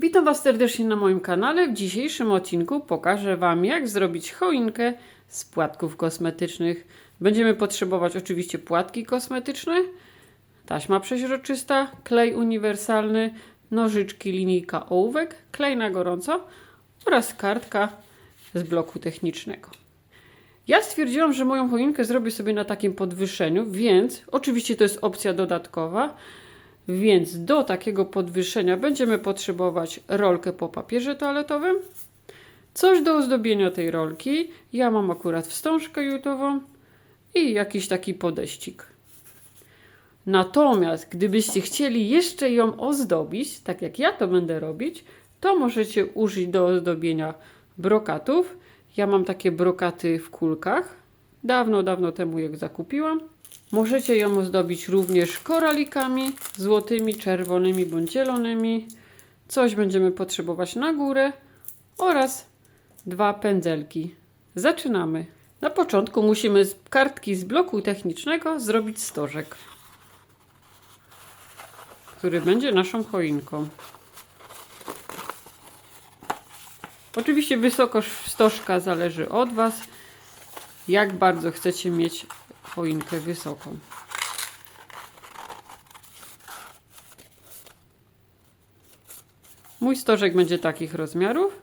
Witam Was serdecznie na moim kanale. W dzisiejszym odcinku pokażę Wam, jak zrobić choinkę z płatków kosmetycznych. Będziemy potrzebować oczywiście płatki kosmetyczne, taśma przeźroczysta, klej uniwersalny, nożyczki, linijka ołówek, klej na gorąco oraz kartka z bloku technicznego. Ja stwierdziłam, że moją choinkę zrobię sobie na takim podwyższeniu, więc oczywiście to jest opcja dodatkowa. Więc do takiego podwyższenia będziemy potrzebować rolkę po papierze toaletowym, coś do ozdobienia tej rolki. Ja mam akurat wstążkę jutową i jakiś taki podeścik. Natomiast gdybyście chcieli jeszcze ją ozdobić, tak jak ja to będę robić, to możecie użyć do ozdobienia brokatów. Ja mam takie brokaty w kulkach. Dawno, dawno temu je zakupiłam. Możecie ją ozdobić również koralikami złotymi, czerwonymi bądź zielonymi. Coś będziemy potrzebować na górę oraz dwa pędzelki. Zaczynamy. Na początku musimy z kartki z bloku technicznego zrobić stożek, który będzie naszą choinką. Oczywiście wysokość stożka zależy od Was, jak bardzo chcecie mieć choinkę wysoką. Mój stożek będzie takich rozmiarów.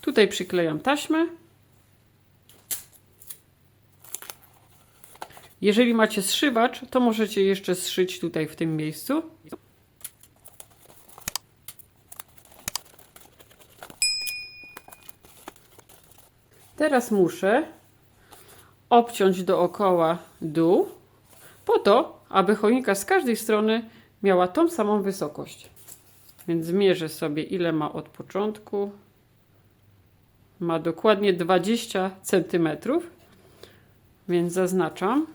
Tutaj przyklejam taśmę. Jeżeli macie zszywacz, to możecie jeszcze zszyć tutaj w tym miejscu. Teraz muszę obciąć dookoła dół, po to, aby choinka z każdej strony miała tą samą wysokość. Więc zmierzę sobie, ile ma od początku. Ma dokładnie 20 cm, więc zaznaczam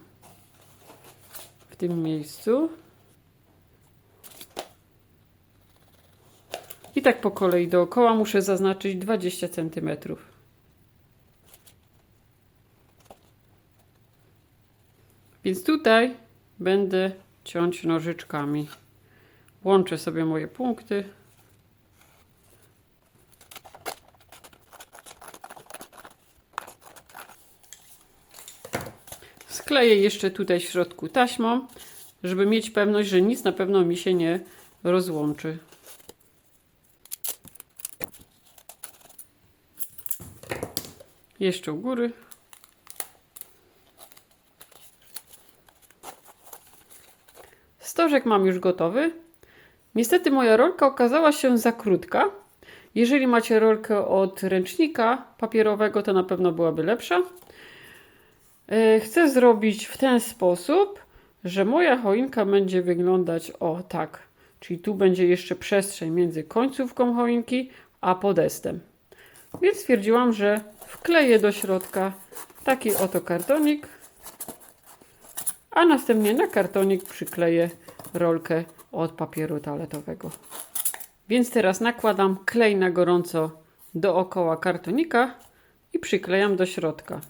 w tym miejscu. I tak po kolei dookoła muszę zaznaczyć 20 centymetrów. Więc tutaj będę ciąć nożyczkami. Łączę sobie moje punkty. Skleję jeszcze tutaj w środku taśmą, żeby mieć pewność, że nic na pewno mi się nie rozłączy. Jeszcze u góry. Stożek mam już gotowy. Niestety moja rolka okazała się za krótka. Jeżeli macie rolkę od ręcznika papierowego, to na pewno byłaby lepsza. E, chcę zrobić w ten sposób, że moja choinka będzie wyglądać o tak. Czyli tu będzie jeszcze przestrzeń między końcówką choinki a podestem. Więc stwierdziłam, że wkleję do środka taki oto kartonik a następnie na kartonik przykleję rolkę od papieru toaletowego. Więc teraz nakładam klej na gorąco dookoła kartonika i przyklejam do środka.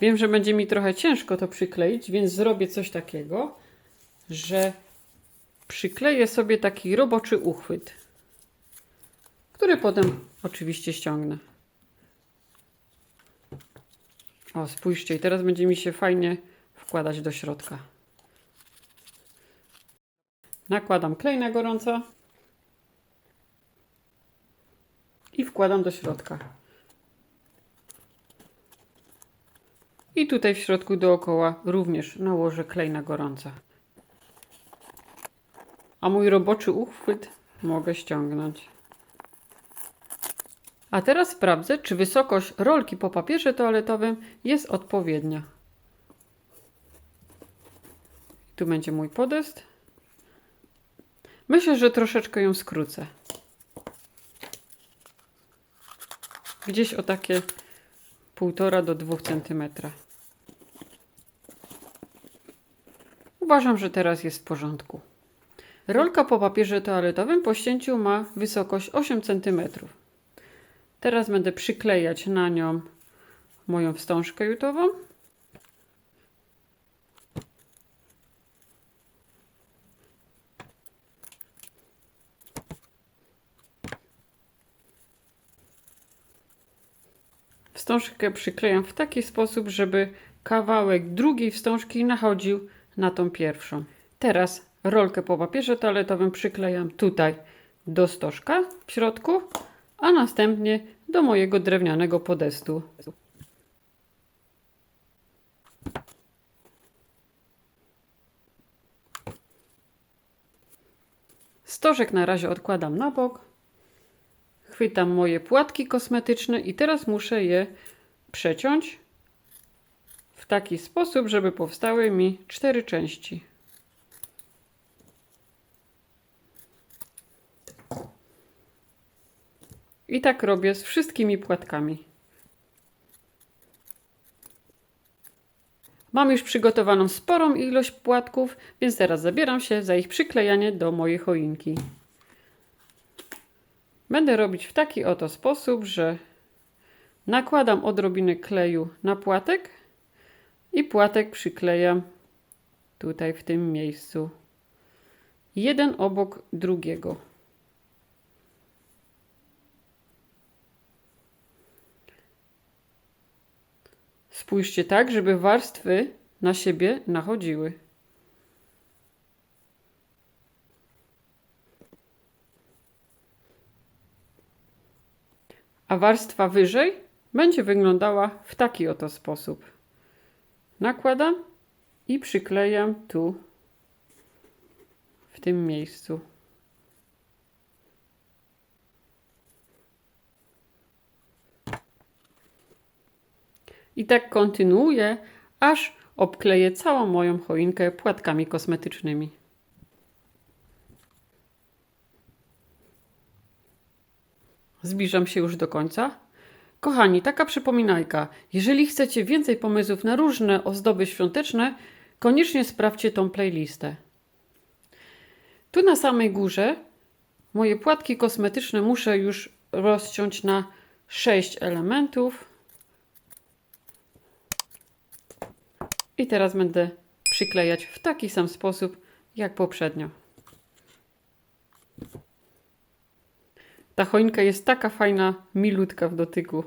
Wiem, że będzie mi trochę ciężko to przykleić, więc zrobię coś takiego, że przykleję sobie taki roboczy uchwyt, który potem oczywiście ściągnę. O, spójrzcie, i teraz będzie mi się fajnie wkładać do środka. Nakładam klej na gorąco i wkładam do środka. I tutaj w środku dookoła również nałożę klej na gorąco. A mój roboczy uchwyt mogę ściągnąć. A teraz sprawdzę, czy wysokość rolki po papierze toaletowym jest odpowiednia. Tu będzie mój podest. Myślę, że troszeczkę ją skrócę. Gdzieś o takie 1,5 do 2 cm. Uważam, że teraz jest w porządku. Rolka po papierze toaletowym po ścięciu ma wysokość 8 cm. Teraz będę przyklejać na nią moją wstążkę jutową. Wstążkę przyklejam w taki sposób, żeby kawałek drugiej wstążki nachodził na tą pierwszą. Teraz rolkę po papierze toaletowym przyklejam tutaj do stożka w środku, a następnie do mojego drewnianego podestu. Stożek na razie odkładam na bok. Chwytam moje płatki kosmetyczne i teraz muszę je przeciąć w taki sposób, żeby powstały mi cztery części. I tak robię z wszystkimi płatkami. Mam już przygotowaną sporą ilość płatków, więc teraz zabieram się za ich przyklejanie do mojej choinki. Będę robić w taki oto sposób, że nakładam odrobinę kleju na płatek i płatek przyklejam tutaj w tym miejscu. Jeden obok drugiego. Spójrzcie tak, żeby warstwy na siebie nachodziły. A warstwa wyżej będzie wyglądała w taki oto sposób. Nakładam i przyklejam tu, w tym miejscu. I tak kontynuuję, aż obkleję całą moją choinkę płatkami kosmetycznymi. Zbliżam się już do końca. Kochani, taka przypominajka. Jeżeli chcecie więcej pomysłów na różne ozdoby świąteczne, koniecznie sprawdźcie tą playlistę. Tu na samej górze moje płatki kosmetyczne muszę już rozciąć na 6 elementów. I teraz będę przyklejać w taki sam sposób jak poprzednio. Ta choinka jest taka fajna, milutka w dotyku.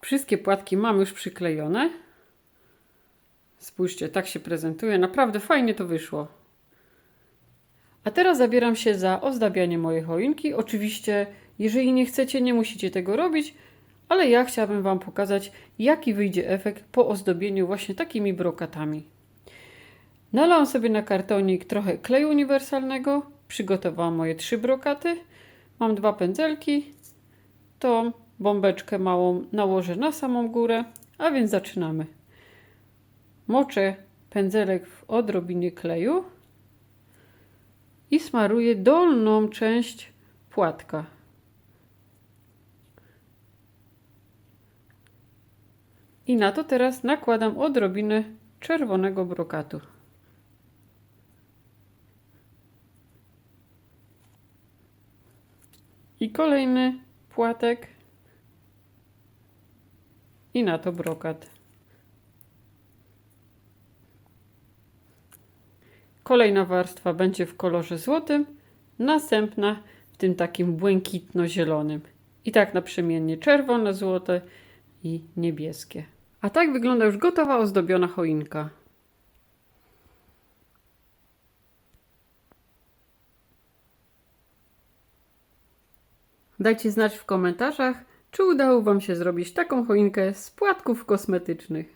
Wszystkie płatki mam już przyklejone. Spójrzcie, tak się prezentuje. Naprawdę fajnie to wyszło. A teraz zabieram się za ozdabianie mojej choinki. Oczywiście, jeżeli nie chcecie, nie musicie tego robić, ale ja chciałabym Wam pokazać, jaki wyjdzie efekt po ozdobieniu właśnie takimi brokatami. Nalałam sobie na kartonik trochę kleju uniwersalnego, przygotowałam moje trzy brokaty. Mam dwa pędzelki. Tą bombeczkę małą nałożę na samą górę, a więc zaczynamy. Moczę pędzelek w odrobinie kleju i smaruję dolną część płatka. I na to teraz nakładam odrobinę czerwonego brokatu. I kolejny płatek. I na to brokat. Kolejna warstwa będzie w kolorze złotym, następna w tym takim błękitno-zielonym. I tak naprzemiennie czerwone, złote i niebieskie. A tak wygląda już gotowa ozdobiona choinka. Dajcie znać w komentarzach, czy udało Wam się zrobić taką choinkę z płatków kosmetycznych.